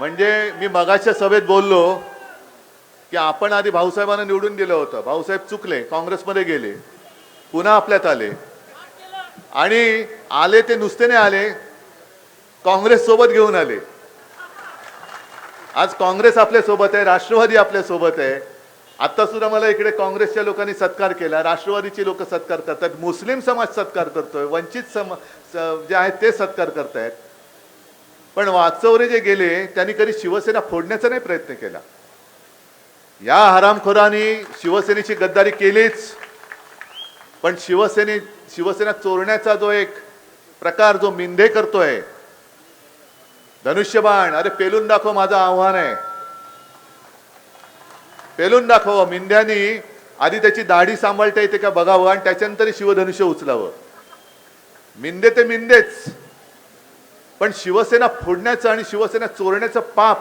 म्हणजे मी मगाच्या सभेत बोललो की आपण आधी भाऊसाहेबांना निवडून दिलं होतं. भाऊसाहेब चुकले काँग्रेसमध्ये गेले पुन्हा आपल्यात आले. आणि आले ते नुसते नाही आले काँग्रेस सोबत घेऊन आले. आज काँग्रेस आपल्यासोबत आहे राष्ट्रवादी आपल्यासोबत आहे. आता सुद्धा मला इकडे काँग्रेसच्या लोकांनी सत्कार केला राष्ट्रवादीची लोक सत्कार करतात मुस्लिम समाज सत्कार करतोय वंचित सम जे आहेत ते सत्कार करतायत. पण वाचवरे जे गेले त्यांनी कधी शिवसेना फोडण्याचा नाही प्रयत्न केला. या हरामखोरांनी शिवसेनेची गद्दारी केलीच. पण शिवसेने शिवसेना चोरण्याचा जो एक प्रकार जो मिंधे करतोय धनुष्यबाण अरे पेलून दाखव माझं आव्हान आहे. पेलून दाखव मिंध्यानी आधी त्याची दाढी सांभाळता येते का बघावं आणि त्याच्यानंतर शिवधनुष्य उचलावं. मिंदे ते मिंदेच. पण शिवसेना फोडण्याचं आणि शिवसेना चोरण्याचं पाप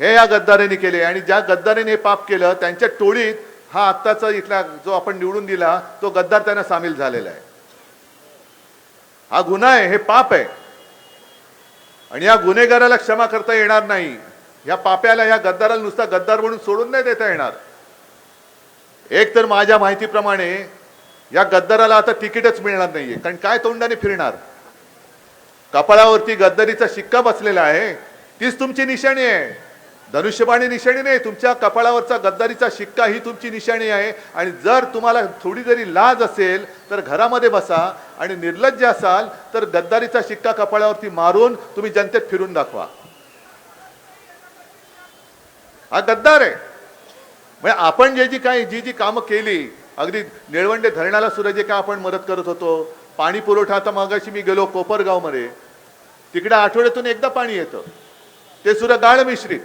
हे या गद्दारांनी केले. आणि ज्या गद्दाराने हे पाप केलं त्यांच्या टोळीत हा आत्ताचा इथला जो आपण निवडून दिला तो गद्दार त्यांना सामील झालेला आहे. हा गुन्हा आहे हे पाप आहे. आणि या गुन्हेगाराला क्षमा करता येणार नाही. या पाप्याला या गद्दाराला नुसता गद्दार म्हणून सोडून नाही देता येणार. एक तर माझ्या माहितीप्रमाणे या गद्दाराला आता तिकीटच मिळणार नाहीये. कारण काय तोंडाने फिरणार? कपाळावरती गद्दारीचा शिक्का बसलेला आहे. तीच तुमची निशाणी आहे. धनुष्यबाणी निशाणी नाही तुमच्या कपाळावरचा गद्दारीचा शिक्का ही तुमची निशाणी आहे. आणि जर तुम्हाला थोडी जरी लाज असेल तर घरामध्ये बसा आणि निर्लज्ज असाल तर गद्दारीचा शिक्का कपाळावरती मारून तुम्ही जनतेत फिरून दाखवा. हा गद्दार आहे. म्हणजे आपण जे जी काही जी जी कामं केली अगदी निळवंडे धरणाला सुद्धा जे काय आपण मदत करत होतो पाणी पुरवठा आता मागाशी मी गेलो कोपरगावमध्ये. तिकडे आठवड्यातून एकदा पाणी येतं. ते सुद्धा गाळ मिश्रित.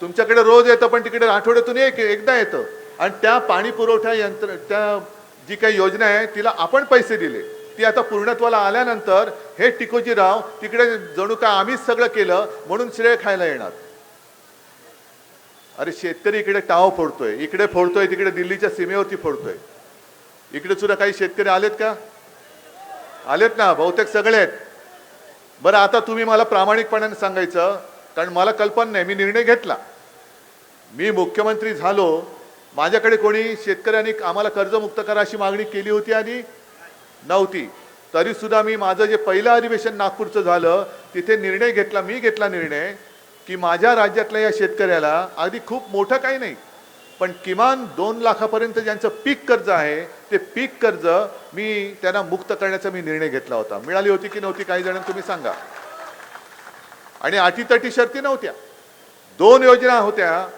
तुमच्याकडे रोज येतं पण तिकडे आठवड्यातून एक एकदा येतं. आणि त्या पाणी पुरवठा यंत्र त्या जी काही योजना आहे तिला आपण पैसे दिले. ती आता पूर्णत्वाला आल्यानंतर हे टिकोजीराव तिकडे जणू काय आम्हीच सगळं केलं म्हणून श्रेय खायला येणार. अरे शेतकरी इकडे टाव फोडतोय. इकडे फोडतोय तिकडे दिल्लीच्या सीमेवरती फोडतोय. इकडे सुद्धा काही शेतकरी आलेत का? आलेत ना बहुतेक सगळे आहेत. बरं आता तुम्ही मला प्रामाणिकपणाने सांगायचं कारण मला कल्पना नाही मी निर्णय घेतला. मी मुख्यमंत्री झालो माझ्याकडे कोणी शेतकऱ्यांनी आम्हाला कर्जमुक्त करा अशी मागणी केली होती आणि नव्हती. तरीसुद्धा मी माझं जे पहिलं अधिवेशन नागपूरचं झालं तिथे निर्णय घेतला मी घेतला निर्णय की माझ्या राज्यातल्या या शेतकऱ्याला अगदी खूप मोठं काही नाही. पण किमान दोन लाखापर्यंत ज्यांचं पीक कर्ज आहे ते पीक कर्ज मी त्यांना मुक्त करण्याचा मी निर्णय घेतला होता. मिळाली होती की नव्हती काही जण तुम्ही सांगा. आणि अटीतटी शर्ती नव्हत्या. दोन योजना होत्या.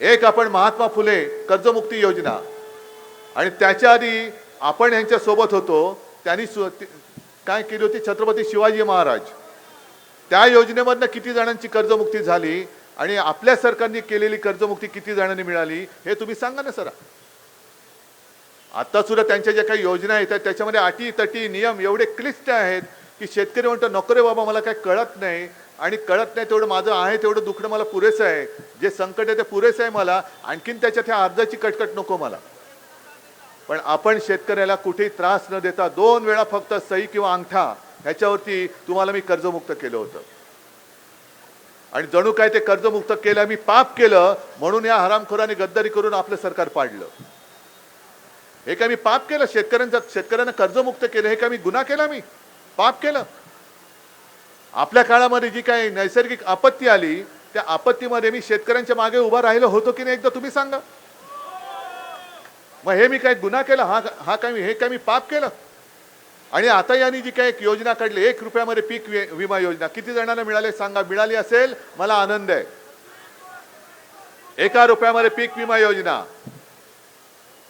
एक आपण महात्मा फुले कर्जमुक्ती योजना. आणि त्याच्या आधी आपण यांच्यासोबत होतो. त्यांनी सु- काय केली होती? छत्रपती शिवाजी महाराज. त्या योजनेमधनं किती जणांची कर्जमुक्ती झाली? आणि आपल्या सरकारने केलेली कर्जमुक्ती किती जणांनी मिळाली हे तुम्ही सांगा ना सर. आता सुद्धा त्यांच्या ज्या काही योजना येतात त्याच्यामध्ये अटी तटी नियम एवढे क्लिष्ट आहेत की शेतकरी म्हणतो नको रे बाबा मला काही कळत नाही. आणि कळत नाही तेवढं माझं आहे तेवढं दुखणं मला पुरेसं आहे. जे संकट आहे ते पुरेसं आहे मला आणखीन त्याच्यात ह्या अर्जाची कटकट नको मला. पण आपण शेतकऱ्याला कुठेही त्रास न देता दोन वेळा फक्त सही किंवा अंगठा ह्याच्यावरती तुम्हाला मी कर्जमुक्त केलं होतं. आणि जणू काय ते कर्जमुक्त केलं मी पाप केलं म्हणून या हरामखोराने गद्दारी करून आपलं सरकार पाडलं. हे काय मी पाप केलं? शेतकऱ्यांचा शेतकऱ्यांना कर्जमुक्त केलं हे काय मी गुन्हा केला मी? पाप केलं. आपल्या काळामध्ये जी काही नैसर्गिक आपत्ती आली त्या आपत्तीमध्ये मी शेतकऱ्यांच्या मागे उभा राहिलो होतो की नाही एकदा तुम्ही सांगा. मग हे मी काय गुन्हा केला? हा हा काय मी हे काय मी पाप केलं? आणि आता यांनी जी काही एक योजना काढली एक रुपयामध्ये पीक विमा योजना. किती जणांना मिळाले सांगा. मिळाली असेल मला आनंद आहे. एका रुपयामध्ये पीक विमा योजना.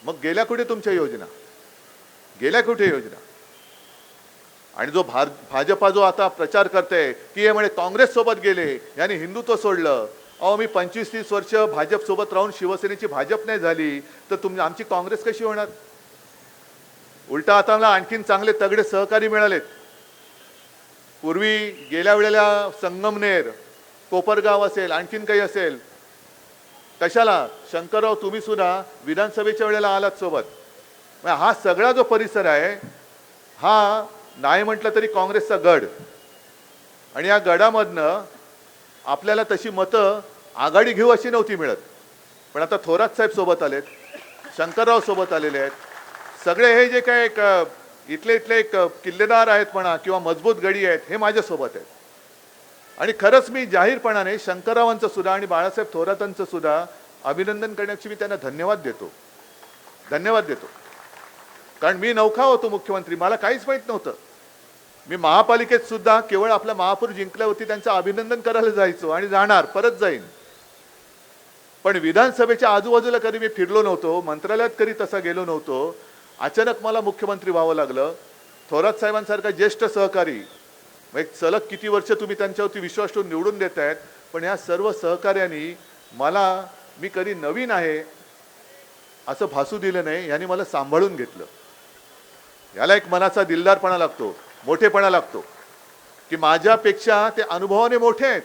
मग गेल्या कुठे तुमच्या योजना? गेल्या कुठे योजना? आणि जो भार भाजपा जो आता प्रचार करते की हे म्हणे काँग्रेस सोबत गेले याने हिंदुत्व सोडलं. अहो मी पंचवीस तीस वर्ष भाजप सोबत राहून शिवसेनेची भाजप नाही झाली तर तुम आमची काँग्रेस कशी होणार? उलटा आता मला आणखीन चांगले तगडे सहकारी मिळालेत. पूर्वी गेल्या वेळेला संगमनेर कोपरगाव असेल आणखीन काही असेल कशाला? शंकरराव तुम्ही सुद्धा विधानसभेच्या वेळेला आलात सोबत. मग हा सगळा जो परिसर आहे हा नाही म्हटलं तरी काँग्रेसचा गड. आणि या गडामधनं आपल्याला तशी मतं आघाडी घेऊ अशी नव्हती मिळत. पण आता थोरात साहेब सोबत आलेत शंकरराव सोबत आलेले आहेत सगळे हे जे काय एक इथले इथले एक किल्लेदार आहेत म्हणा किंवा मजबूत गडी आहेत हे माझ्यासोबत आहेत. आणि खरंच मी जाहीरपणाने शंकररावांचं सुद्धा आणि बाळासाहेब थोरातांचं सुद्धा अभिनंदन करण्याची मी त्यांना धन्यवाद देतो. धन्यवाद देतो. कारण मी नौखा होतो मुख्यमंत्री मला काहीच माहीत नव्हतं. मी महापालिकेत सुद्धा केवळ आपला महापूर जिंकल्यावरती त्यांचं अभिनंदन करायला जायचो आणि जाणार परत जाईन. पण विधानसभेच्या आजूबाजूला कधी मी फिरलो नव्हतो मंत्रालयात कधी तसा गेलो नव्हतो अचानक मला मुख्यमंत्री व्हावं लागलं. थोरात साहेबांसारखा ज्येष्ठ सहकारी एक सलग किती वर्ष तुम्ही त्यांच्यावरती विश्वास ठेवून निवडून देत आहेत पण ह्या सर्व सहकार्यांनी मला मी कधी नवीन आहे असं भासू दिलं नाही यांनी मला सांभाळून घेतलं. याला एक मनाचा दिलदारपणा लागतो मोठेपणा लागतो की माझ्यापेक्षा ते अनुभवाने मोठे आहेत.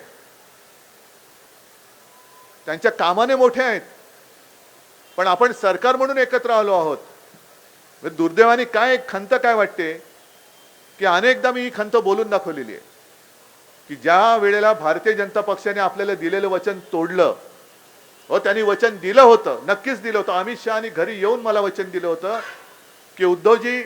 त्यांच्या कामाने मोठे आहेत. पण आपण सरकार म्हणून एकत्र आलो आहोत. दुर्दैवाने काय एक खंत काय वाटते? की अनेकदा मी ही खंत बोलून दाखवलेली आहे. की ज्या वेळेला भारतीय जनता पक्षाने आपल्याला दिलेलं वचन तोडलं व त्यांनी वचन दिलं होतं नक्कीच दिलं होतं. अमित शहानी घरी येऊन मला वचन दिलं होतं की उद्धवजी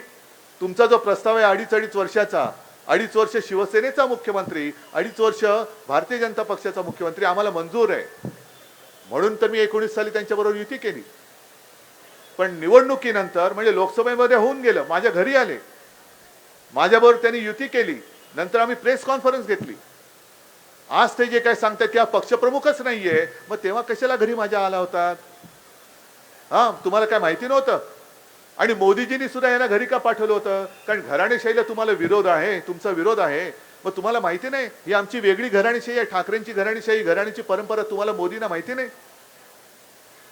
तुमचा जो प्रस्ताव आहे अडीच अडीच वर्षाचा अडीच वर्ष शिवसेनेचा मुख्यमंत्री अडीच वर्ष भारतीय जनता पक्षाचा मुख्यमंत्री आम्हाला मंजूर आहे. म्हणून तर मी एकोणीस साली त्यांच्याबरोबर युती केली. पण निवडणुकीनंतर म्हणजे लोकसभेमध्ये होऊन गेलं माझ्या घरी आले. माझ्याबरोबर त्यांनी युती केली नंतर आम्ही प्रेस कॉन्फरन्स घेतली. आज ते जे काय सांगतात की हा पक्षप्रमुखच नाहीये मग तेव्हा कशाला घरी माझ्या आला होतात हा तुम्हाला काय माहिती नव्हतं? आणि मोदीजींनी सुद्धा यांना घरी का पाठवलं होतं? कारण घराणेशाहीला तुम्हाला विरोध आहे तुमचा विरोध आहे. मग तुम्हाला माहिती नाही ही आमची वेगळी घराणेशाही आहे ठाकरेंची घराणेशाही घराण्याची परंपरा तुम्हाला मोदींना माहिती नाही?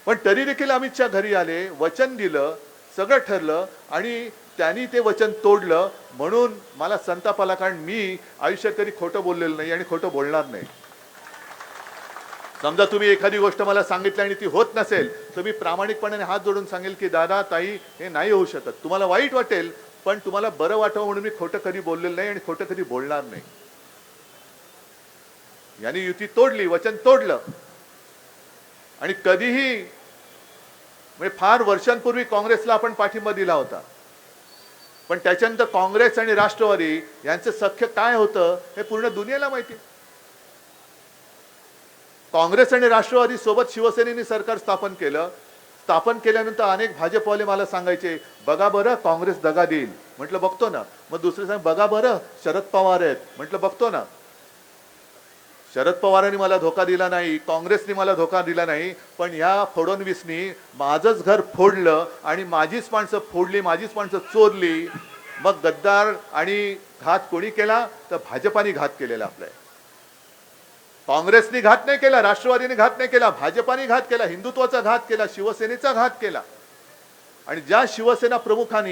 पण तरी देखील अमित शहा घरी आले वचन दिलं सगळं ठरलं आणि त्यांनी ते वचन तोडलं. म्हणून मला संताप आला कारण मी आयुष्यात कधी खोटं बोललेलं नाही आणि खोटं बोलणार नाही. समजा तुम्ही एखादी गोष्ट मला सांगितली आणि ती होत नसेल तर मी प्रामाणिकपणाने हात जोडून सांगेल की दादा ताई हे नाही होऊ शकत. तुम्हाला वाईट वाटेल पण तुम्हाला बरं वाटावं म्हणून मी खोटं कधी बोललेलं नाही आणि खोटं कधी बोलणार नाही. यांनी युती तोडली वचन तोडलं. आणि कधीही म्हणजे फार वर्षांपूर्वी काँग्रेसला आपण पाठिंबा दिला होता. पण त्याच्यानंतर काँग्रेस आणि राष्ट्रवादी यांचं सख्य काय होतं हे पूर्ण दुनियेला माहिती काँग्रेस आणि राष्ट्रवादी सोबत शिवसेनेने सरकार स्थापन केलं. स्थापन केल्यानंतर अनेक भाजपवाले मला सांगायचे बघा बरं काँग्रेस दगा देईल. म्हटलं बघतो ना. मग दुसरे सांग बघा बरं शरद पवार आहेत. म्हटलं बघतो ना. शरद पवारांनी मला धोका दिला नाही काँग्रेसने मला धोका दिला नाही पण ह्या फडणवीसनी माझंच घर फोडलं आणि माझीच माणसं फोडली माझीच माणसं चोरली. मग गद्दार आणि घात कोणी केला? तर भाजपाने घात केलेला आपलाय काँग्रेसने घात नाही केला राष्ट्रवादीने घात नाही केला भाजपाने घात केला हिंदुत्वाचा घात केला शिवसेनेचा घात केला. आणि ज्या शिवसेना प्रमुखांनी